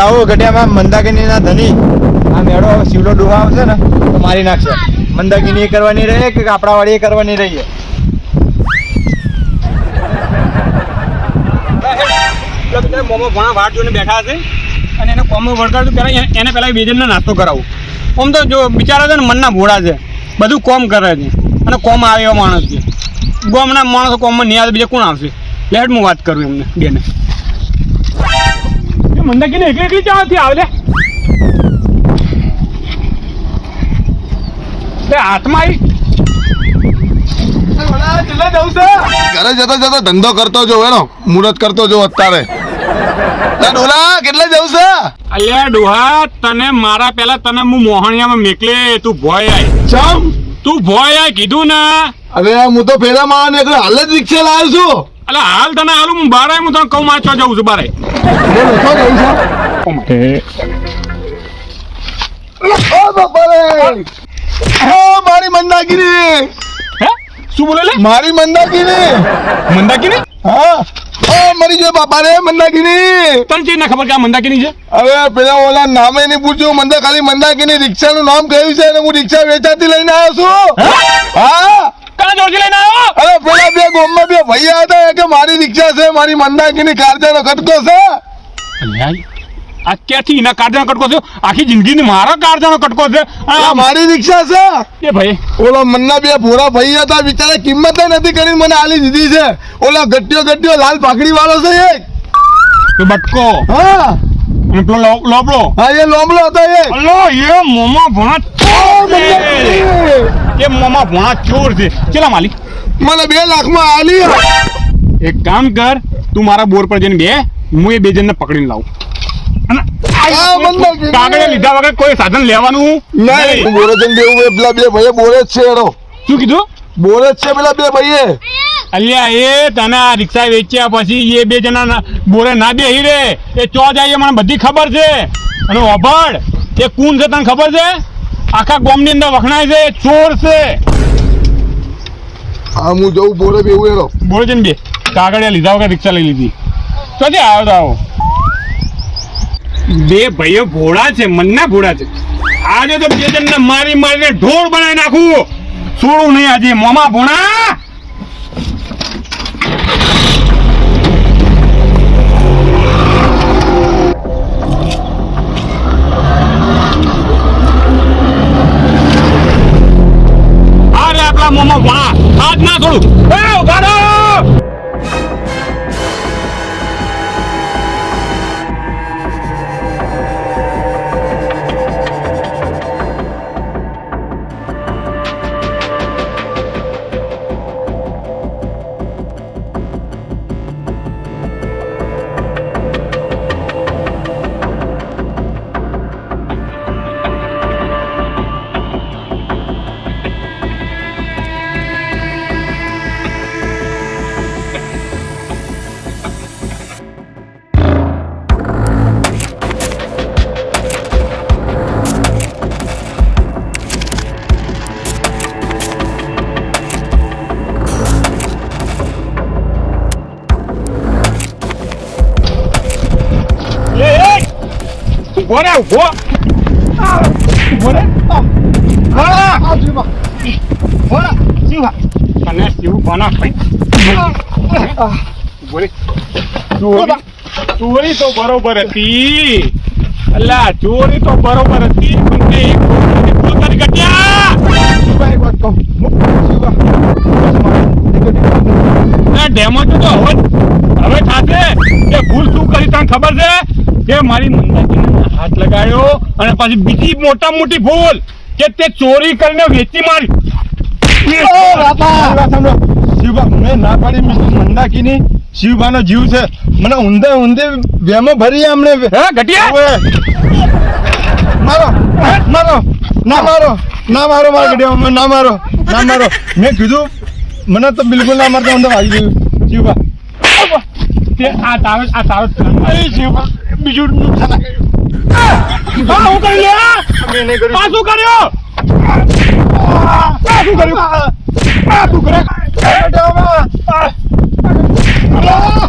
આવો ગઢિયામાં મંદાકિનીના ધની. આ મેળો શિવલો ડોહા આવશે ને, તો મારી નાખશે. મંદાકિની કરવાની રહે કે આપણા વાળી એ કરવાની રહીએ જોઈને બેઠા છે અને એને કોમો વળગાડતું પહેલાં એને- પહેલાં બેજનને નાસ્તો કરાવું. આમ તો જો બિચારા છે ને મનના ભોળા છે. બધું કોમ કરે છે. અને કોમ આવે એવા માણસ છે. ગોમના માણસો કોમમાં નહીં બીજા કોણ આવશે? લેટ હું વાત કરું એમને, બેને. મંદાકીને એકલી એકલી ચાવાથી આવે લે? હાથમાં આવી. ઘરે જતા જતા ધંધો કરતો જો એનો મુહૂર્ત કરતો જો અત્યારે. ડોલા કેટલે જવું છે અલ્યા ડોહા તને મારા પેલા તને હું મોહણિયામાં મેકલે તું ભોય આય. ચમ? તું ભોય આય કીધું ના. અરે હું તો ફેરા નીકળ્યો હાલ જ રિક્ષા લાવ્યો છું. અલા હાલ તને હાલું હું બારે હું તને કહું માચવા જવું છું બાર. મારી હે શું બોલે મારી મંદાકીની. મંદાકીની હા, મરી ગયો બાપા રે મંદાકીની. તને ચેવી ના ખબર કે આ મંદાકીની. છે હવે પેલા ઓલા નામે નહીં પૂછ્યું મને ખાલી મંદાકીની રિક્ષાનું નામ કહ્યું છે અને હું રિક્ષા વેચાતી લઈને આવ્યો છું. હા? કના જોડથી લઈને આવ્યો અરે પેલા બે ગોમમાં બે ભૈયા હતા કે મારી રિક્ષા છે મારી મંદાકીની કારજાનો કટકો છે. આ ક્યાંથી એના કાળજાનો કટકો છે? આખી જિંદગીની મારા કાળજાનો કટકો છે. આ મારી રિક્ષા છે. એ ભાઈ. ઓલો મન્ના બે ભોરા ભાઈ હતા બિચારા કિંમત નથી કરી મને આલી દીધી છે. ઓલો ગટ્યો ગટ્યો લાલ પાકડી વાળો છે એક. બટકો. હા. અને પેલો લો- લોબડો હા એ લોમલો હતો એ. અલો એ મોમા ભણા ચોર. એ મોમા ભણા ચોર છે. ચલા માલિક? મને બે લાખમાં આલી. એક કામ કર તું મારા બોર પર જઈને બે હું એ બે જણને પકડીને લાવું. કાગળે લીધા વગર કોઈ સાધન લેવાનું નહીં બોરે જઈને બે પેલા બે ભાઈ બોરે જ છે શું કીધું? બોરે જ છે પેલા બે ભાઈએ. અલ્યા એ તને આ રિક્ષા વેચ્યા પછી એ બે જણા ના- બોરે ના બે રે. એ ચો જાય મને બધી ખબર છે. અને ઓભળ એ કુણ છે તને ખબર છે? આખા ગામની અંદર વખણાય છે એ ચોર છે. હા હું જઉં બોરે બેવું એનો બોરે છે ને બે કાગળિયા લીધા વગર રિક્ષા લઈ લીધી. તો જે આવ્યો તો આવો. બે ભાઈઓ ભોળા છે મનના ભોળા છે. આજે તો બે જણને મારી મારીને ઢોળ બનાવી નાખું. છોડું નહીં આજે મોમા ભોણા. ઊભો તને શિવ બના ચોરી તો બરોબર હતી. અલ્લા ચોરી તો બરોબર હતી. પણ તે એક ભૂલ કરી ગટ્યા વાત કહું. ના ડેમો તો હવે હવે થાશે. કે ભૂલ શું કરી તને ખબર છે? કે મારી મંદાકીને હાથ લગાડ્યો અને પછી બીજી મોટા મોટી ભૂલ કે તે ચોરી કરીને વેચી મારી. મેં ના પાડી મંદાકીની. શિવબાનો જીવ છે. મને ઊંધે ઊંધે વેમો ભરી અમને હે ઘટિયા. મારો મારો ના મારો ના મારો મારો ગઢિયા ના મારો ના મારો. મેં કીધું મને તો બિલકુલ ના મારતા ઊંધે વાગી ગયું. શિવબા તે આ તારો આ તારો બીજું નુકસાન આ ગયું. આ હું કરી લે આ મેં નહીં કર્યું. શું કર્યો આ શું કર્યું આ શું કરે ગઢિયામાં. આ. આ.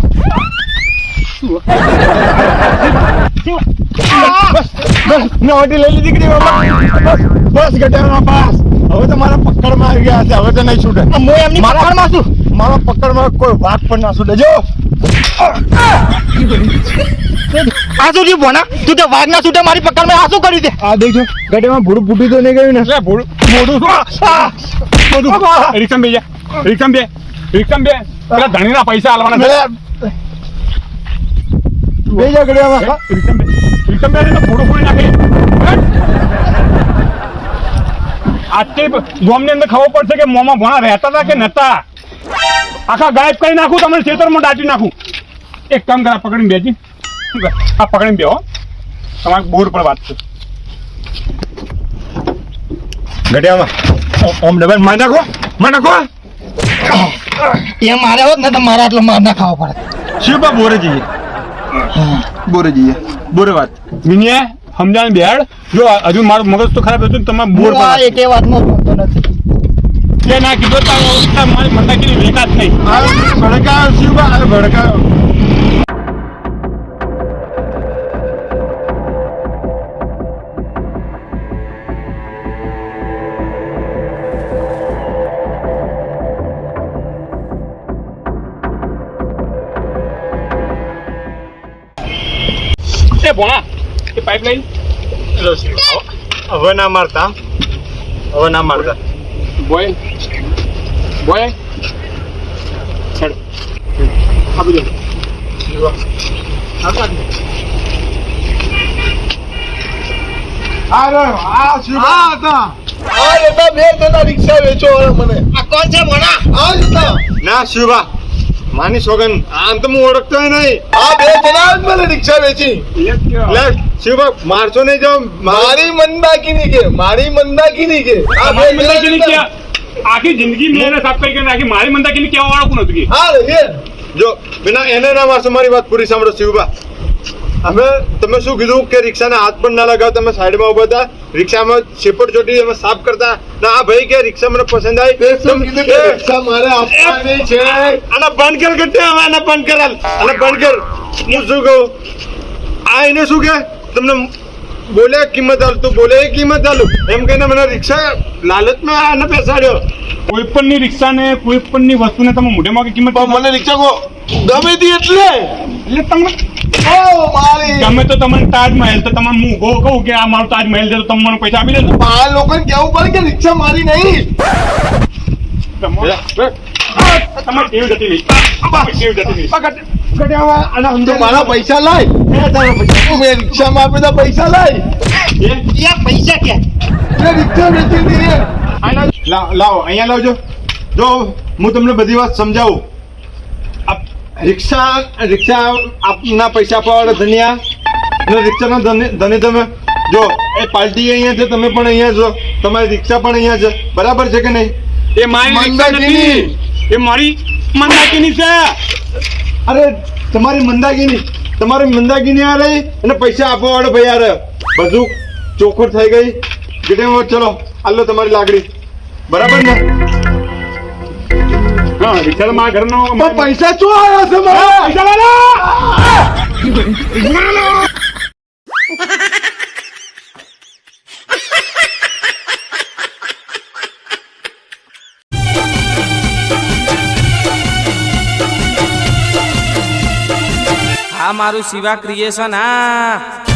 નોટી લઈ લીધી કે નહીં બસ બસ ગઢિયામાં બસ હવે તો મારા પકડમાં આવી ગયા છે હવે તો નહીં છૂટે હું એમની મારા- પકડમાં છું મારા પકડમાં કોઈ વાઘ પણ ના છૂટે જો આ શું થયું ભોણા તું તો વાઘ છૂટે મારી પકડમાં આ શું કર્યું તે? આ દેખજો ગઢિયામાં ભૂરું ફૂટી તો નહીં ગયું ને? એટલે ભૂલ મોઢું મોઢું રિક્ષામાં બે જા. બે રિક્ષામાં બે. પેલા ધણીના પૈસા આલવાના છે. બે જા ગઢિયામાં રિક્ષામાં બે. રિક્ષામાં બે તો ફોડું નાખી. આજથી ગોમની અંદર ખબર પડશે કે મોમાં ભણા રહેતા હતા કે નતા? આખા ગાયબ કરી નાખું તમને ખેતરમાં દાટી નાખું. એક કામ કર પકડીને બેજી આ પકડીને બેહો. તમારે બોર પર વાત છે. ગઢિયામાં. ઓમ ડબલ. માર નાખો. માર નાખો. એ મારે હોત ને તો મારા આટલો માર ના ખાવો પડે. શું બા બોરે જઈએ? બોરે જઈએ. બોરે વાત. મિનિયા સમજાણ બેહાડ. જો હજુ મારું મગજ તો ખરાબ હતું તમે બોર પર એકે વાતમાં ભણતો નથી. કે ના કીધો તો મારી મંદાકીની વેકાત નહીં આ ભડકા શિવ બા એ ભોણા? એ પાઇપલાઇન હવે ના મારતા. હવે ના મારતા. બોય. બોય. છડ આ બધું. આ રે આ શિવ બા આ હતા બે જણા રિક્ષા વેચો મને. આ કોણ છે હતા ના શિવા માની સોગન આમ તો હું ઓળખતો નહીં. આ બે જણા જ મને રિક્ષા વેચી. લે શિવભાઈ મારશો નહીં જો મારી મંદાકીની કે મારી મંદાકીની કે. આ બે મારી મંદાકીની કે આખી જિંદગી મેં સાફ કરી કે આખી મારી મંદાકીની કેવા વાળું કોણ હતું કે? હા જો બિના એને ના મારશો મારી વાત પૂરી સાંભળો શિવબા અમે તમે શું કીધું કે રિક્ષાને હાથ પણ ના લગાવ તમે સાઈડમાં ઊભા હતા રિક્ષામાં છેપટ ચોટી અમે સાફ કરતા. ના આ ભાઈ કે રિક્ષા મને પસંદ આવી. રિક્ષા મારે આપવાની છે? આને બંધ કર કરતે હવે આને બંધ કર અને આને બંધ કર હું શું કહું? આ એને શું કે તમને બોલે કિંમત હાલ તું બોલે કિંમત આલું? એમ કહીને મને રિક્ષા લાલચમાં આને બેસાડ્યો. કોઈ પણ ની રિક્ષા ને કોઈ પણ ની વસ્તુને તમે મોઢે માં કિંમત મને રિક્ષા કો ગમે તી એટલે. એટલે તમે ગમે તો તમને તાજમહેલ તો તમે હું ઊભો કહું કે આ મારું તાજમહેલ છે તો તમે મને પૈસા આપી દેજો. આ લોકોને કેવું પડે કે રિક્ષા મારી નહીં? તમારે કેવી જતી નહીં ટેવ જતી નહીં મારા પૈસા લાય. તમે રિક્ષામાં બધા પૈસા લાય. આપવાવાળા તમે પાર્ટી અહીંયા છે તમે પણ અહીંયા છો તમારી રિક્ષા પણ અહીંયા છે બરાબર છે કે નહીં એ મારી રિક્ષા એ મારી મંદાકીની છે અરે તમારી મંદાગીની તમારી મંદાગીની આ રહી અને પૈસા આપવા વાળો ભાઈ આ રહ્યો. બધું ચોખ્ખું થઈ ગઈ. ગીટેમાં ચલો આલો તમારી લાગણી. બરાબર ને? હા રિક્ષા તો ઘરનો પૈસા ચો આવ્યા છે મારા? પૈસા લાવો આ મારું શિવા ક્રિએશન હા.